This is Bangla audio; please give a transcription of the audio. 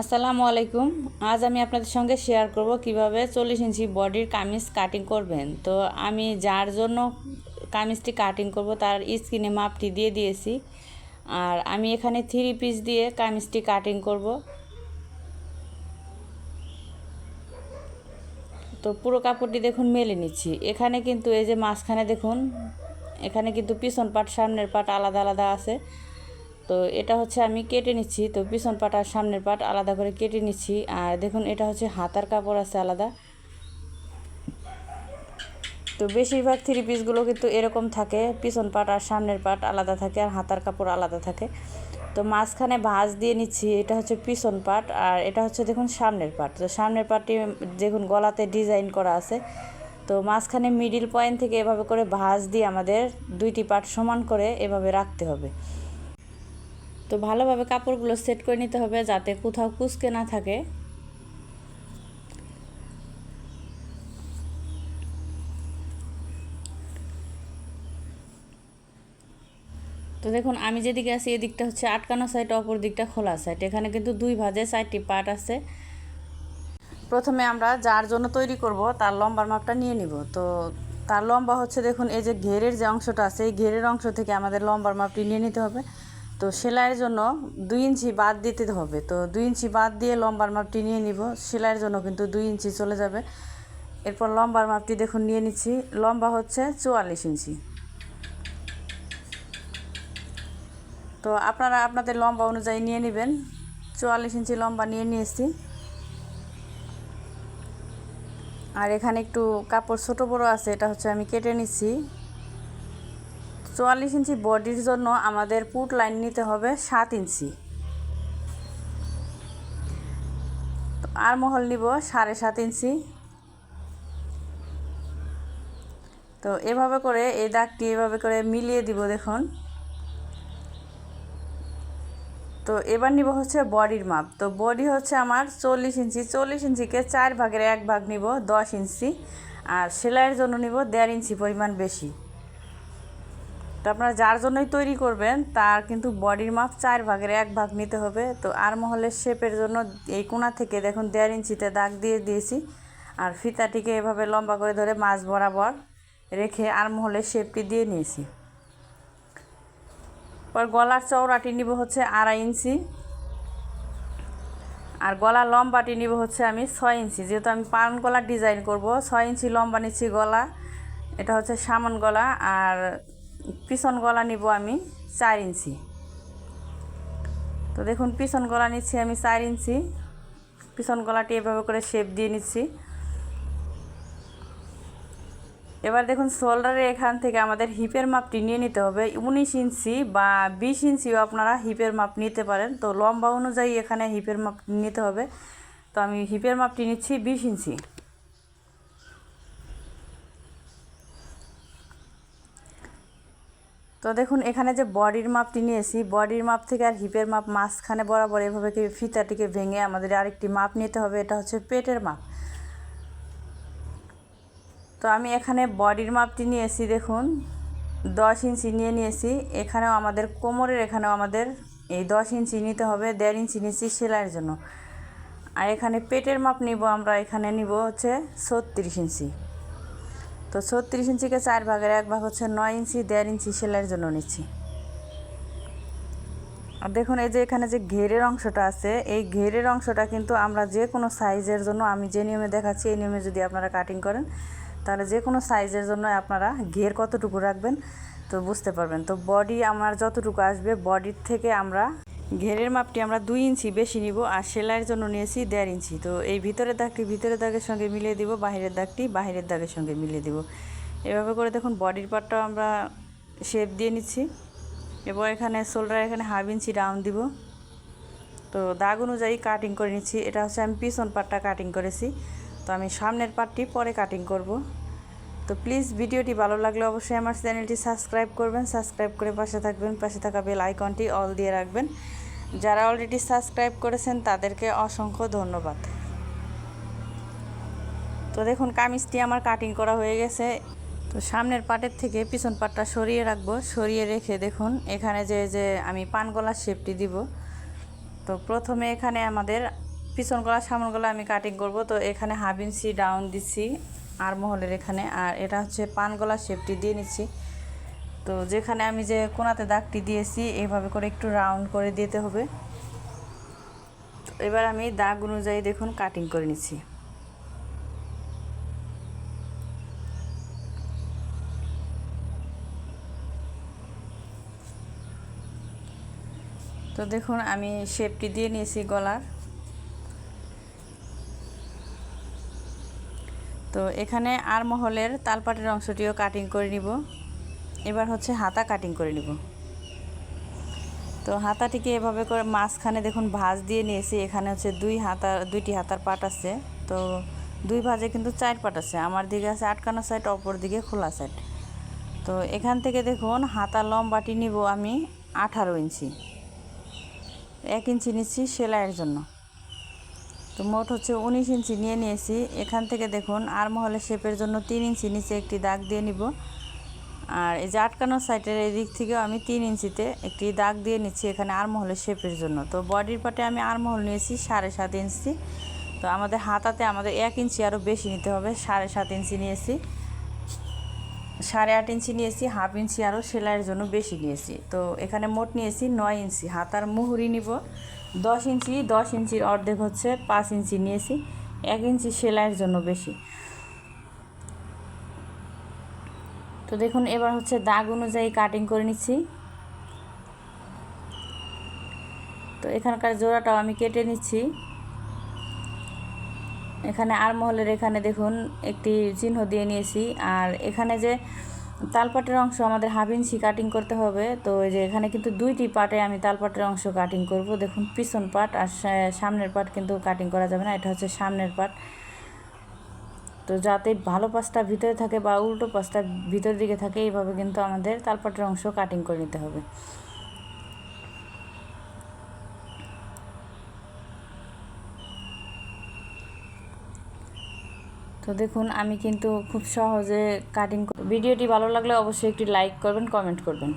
আসসালামু আলাইকুম। আজ আমি আপনাদের সঙ্গে শেয়ার করব কীভাবে চল্লিশ ইঞ্চি বডির কামিজ কাটিং করবেন। তো আমি যার জন্য কামিজটি কাটিং করব তার স্কিনে মাপটি দিয়ে দিয়েছি। আর আমি এখানে থ্রি পিস দিয়ে কামিজটি কাটিং করব। তো পুরো কাপড়টি দেখুন মেলে নিচ্ছি। এখানে কিন্তু এই যে মাঝখানে দেখুন, এখানে কিন্তু পিছন পাট, সামনের পাট আলাদা আলাদা আছে। তো এটা হচ্ছে আমি কেটে নিচ্ছি। তো পিছন পাট আর সামনের পাট আলাদা করে কেটে নিচ্ছি। আর দেখুন, এটা হচ্ছে হাতার কাপড় আছে আলাদা। তো বেশিরভাগ থ্রি পিসগুলো কিন্তু এরকম থাকে। পিছন পাট আর সামনের পাট আলাদা থাকে আর হাতার কাপড় আলাদা থাকে। তো মাঝখানে ভাঁজ দিয়ে নিচ্ছি। এটা হচ্ছে পিছন পাট আর এটা হচ্ছে দেখুন সামনের পাট। তো সামনের পাটটি দেখুন গলাতে ডিজাইন করা আছে। তো মাঝখানে মিডিল পয়েন্ট থেকে এভাবে করে ভাঁজ দিয়ে আমাদের দুইটি পাট সমান করে এভাবে রাখতে হবে। তো ভালোভাবে কাপড়গুলো সেট করে নিতে হবে যাতে কোথাও কুচকে না থাকে। তো দেখুন, আমি যেদিকে আছি এদিকটা হচ্ছে আটকানো সাইড অপর দিকটা খোলা সাইড এখানে কিন্তু দুই ভাজে চারটি পার্ট আছে। প্রথমে আমরা যার জন্য তৈরি করব, তার লম্বার মাপটা নিয়ে নিব। তো তার লম্বা হচ্ছে দেখুন, এই যে ঘেরের যে অংশটা আছে, এই ঘেরের অংশ থেকে আমাদের লম্বার মাপটি নিয়ে নিতে হবে। তো সেলাইয়ের জন্য দুই ইঞ্চি বাদ দিতে হবে। তো দুই ইঞ্চি বাদ দিয়ে লম্বার মাপটি নিয়ে নিব। সেলাইয়ের জন্য কিন্তু দুই ইঞ্চি চলে যাবে। এরপর লম্বার মাপটি দেখুন, নিয়ে নিচ্ছি। লম্বা হচ্ছে চুয়াল্লিশ ইঞ্চি। তো আপনারা আপনাদের লম্বা অনুযায়ী নিয়ে নেবেন। চুয়াল্লিশ ইঞ্চি লম্বা নিয়ে নিয়েছি। আর এখানে একটু কাপড় ছোটো বড়ো আছে, এটা হচ্ছে আমি কেটে নিচ্ছি। চুয়াল্লিশ ইঞ্চি বডির জন্য আমাদের পুট লাইন নিতে হবে সাত ইঞ্চি। আর মহল নিব সাড়ে সাত ইঞ্চি। তো এভাবে করে এই দাগটি এভাবে করে মিলিয়ে দিব দেখুন। তো এবার নিব হচ্ছে বডির মাপ। তো বডি হচ্ছে আমার চল্লিশ ইঞ্চি। চল্লিশ ইঞ্চিকে চার ভাগের এক ভাগ নিব দশ ইঞ্চি। আর সেলাইয়ের জন্য নিব দেড় ইঞ্চি পরিমাণ বেশি। তো আপনারা যার জন্যই তৈরি করবেন, তার কিন্তু বডির মাপ চার ভাগের এক ভাগ নিতে হবে। তো আর মহলের শেপের জন্য এই কোনা থেকে দেখুন দেড় ইঞ্চিতে দাগ দিয়ে দিয়েছি। আর ফিতাটিকে এভাবে লম্বা করে ধরে মাছ বরাবর রেখে আর মহলের শেপটি দিয়ে নিয়েছি। পর গলার চওড়াটি নিব হচ্ছে আড়াই ইঞ্চি। আর গলার লম্বাটি নিব হচ্ছে আমি ছয় ইঞ্চি। যেহেতু আমি পান গলার ডিজাইন করব, ছয় ইঞ্চি লম্বা নিচ্ছি গলা। এটা হচ্ছে সামন গলা। আর পিছন গলা নিব আমি চার ইঞ্চি। তো দেখুন, পিছন গলা নিচ্ছি আমি চার ইঞ্চি। পিছন গলাটি এভাবে করে শেপ দিয়ে নিচ্ছি। এবার দেখুন শোল্ডারের এখান থেকে আমাদের হিপের মাপটি নিয়ে নিতে হবে। উনিশ ইঞ্চি বা বিশ ইঞ্চিও আপনারা হিপের মাপ নিতে পারেন। তো লম্বা অনুযায়ী এখানে হিপের মাপ নিতে হবে। তো আমি হিপের মাপটি নিচ্ছি বিশ ইঞ্চি। তো দেখুন, এখানে যে বডির মাপটি নিয়েছি বডির মাপ থেকে আর হিপের মাপ মাঝখানে বরাবর এভাবে কি ফিতাটিকে ভেঙে আমাদের আরেকটি মাপ নিতে হবে, এটা হচ্ছে পেটের মাপ। তো আমি এখানে বডির মাপটি নিয়েছি দেখুন, দশ ইঞ্চি নিয়ে নিয়েছি, এখানেও আমাদের কোমরের, এখানেও আমাদের এই দশ ইঞ্চি নিতে হবে, দেড় ইঞ্চি নিয়েছি সেলাইয়ের জন্য। আর এখানে পেটের মাপ নিব আমরা, এখানে নিব হচ্ছে ছত্রিশ ইঞ্চি। তো ছত্রিশ ইঞ্চিকে চার ভাগের এক ভাগ হচ্ছে নয় ইঞ্চি, দেড় ইঞ্চি সেলাইয়ের জন্য নিচ্ছি। আর দেখুন, এই যে এখানে যে ঘেরের অংশটা আছে, এই ঘেরের অংশটা কিন্তু আমরা যে কোনো সাইজের জন্য, আমি যে নিয়মে দেখাচ্ছি, এই নিয়মে যদি আপনারা কাটিং করেন, তাহলে যে কোনো সাইজের জন্য আপনারা ঘের কতটুকু রাখবেন, তো বুঝতে পারবেন। তো বডি আমার যতটুকু আসবে বডির থেকে আমরা ঘেরের মাপটি আমরা দুই ইঞ্চি বেশি নিব আর সেলাইয়ের জন্য নিয়েছি দেড় ইঞ্চি। তো এই ভিতরের দাগটি ভিতরের দাগের সঙ্গে মিলিয়ে দিব, বাহিরের দাগটি বাহিরের দাগের সঙ্গে মিলিয়ে দিব। এভাবে করে দেখুন বডির পার্টটাও আমরা শেপ দিয়ে নিচ্ছি এবার এখানে শোল্ডার এখানে হাফ ইঞ্চি ডাউন দিব। তো দাগ অনুযায়ী কাটিং করে নিচ্ছি। এটা হচ্ছে আমি পিছন পার্টটা কাটিং করেছি। তো আমি সামনের পার্টটি পরে কাটিং করব। তো প্লিজ ভিডিওটি ভালো লাগলে অবশ্যই আমার চ্যানেলটি সাবস্ক্রাইব করবেন। সাবস্ক্রাইব করে পাশে থাকবেন। পাশে থাকা বেল আইকনটি অল দিয়ে রাখবেন। যারা অলরেডি সাবস্ক্রাইব করেছেন, তাদেরকে অসংখ্য ধন্যবাদ। তো দেখুন, কামিজটি আমার কাটিং করা হয়ে গেছে। তো সামনের পাটের থেকে পিছন পাটটা সরিয়ে রাখব। সরিয়ে রেখে দেখুন, এখানে যে যে আমি পান গলার শেপটি দিব। তো প্রথমে এখানে আমাদের পিছন গলা, সামন গলা আমি কাটিং করব। তো এখানে হাফ ইঞ্চি ডাউন দিচ্ছি আর মহলের এখানে। আর এটা হচ্ছে পান গলা শেপটি দিয়ে নিচ্ছি। তো যেখানে আমি যে কোনাতে দাগটি দিয়েছি, এইভাবে করে একটু রাউন্ড করে দিতে হবে। তো এবার আমি দাগ অনুযায়ী দেখুন কাটিং করে নিচ্ছি। তো দেখুন আমি শেপটি দিয়ে নিয়েছি গলার। তো এখানে আর মহলের তালপাটের অংশটিও কাটিং করে নিব। এবার হচ্ছে হাতা কাটিং করে নিব। তো হাতাটিকে এভাবে করে মাঝখানে দেখুন ভাঁজ দিয়ে নিয়েছি, এখানে হচ্ছে দুই হাতা, দুইটি হাতার পাট আছে। তো দুই ভাঁজে কিন্তু চার পাট আছে, আমার দিকে আছে আটকানো সাইড অপর দিকে খোলা সাইড তো এখান থেকে দেখুন হাতা লম্বাটি নিব আমি আঠারো ইঞ্চি। এক ইঞ্চি নিচ্ছি সেলাইয়ের জন্য। তো মোট হচ্ছে উনিশ ইঞ্চি নিয়ে নিয়েছি। এখান থেকে দেখুন আর মহলে শেপের জন্য তিন ইঞ্চি নিচে একটি দাগ দিয়ে নিব। আর এই যে আটকানো সাইডের এই দিক থেকেও আমি তিন ইঞ্চিতে একটি দাগ দিয়ে নিচ্ছি এখানে আর মহলের শেপের জন্য। তো বডির পাটে আমি আর মহল নিয়েছি সাড়ে সাত ইঞ্চি। তো আমাদের হাতাতে আমাদের এক ইঞ্চি আরও বেশি নিতে হবে, সাড়ে সাত ইঞ্চি নিয়েছি। সাড়ে আট ইঞ্চি নিয়েছি, হাফ ইঞ্চি আরও সেলাইয়ের জন্য বেশি নিয়েছি। তো এখানে মোট নিয়েছি নয় ইঞ্চি, হাতার মুহুরি নিব। দশ ইঞ্চি, দশ ইঞ্চির অর্ধেক হচ্ছে পাঁচ ইঞ্চি নিয়েছি, এক ইঞ্চি সেলাইয়ের জন্য বেশি। তো দেখুন, এবার হচ্ছে দাগ অনুযায়ী কাটিং করে নিচ্ছি। তো এখানকার জোড়াটাও আমি কেটে নিচ্ছি। এখানে আর মহলের এখানে দেখুন, একটি চিহ্ন দিয়ে নিয়েছি। আর এখানে যে তালপাটের অংশ আমাদের হাফ ইঞ্চি কাটিং করতে হবে, তো এই যে এখানে কিন্তু দুইটি পাটে আমি তালপাটের অংশ কাটিং করব। দেখুন, পিছন পাট আর সামনের পাট কিন্তু কাটিং করা যাবে না, এটা হচ্ছে সামনের পাট। তো যাতে ভালো পাশটা ভিতরে থাকে বা উল্টো পাশটা ভিতর দিকে থাকে, এইভাবে কিন্তু আমাদের তালপাটের অংশ কাটিং করে নিতে হবে। তো দেখুন, আমি কিন্তু খুব সহজে কাটিং ভিডিওটি ভালো লাগলে অবশ্যই একটি লাইক করবেন কমেন্ট করবেন।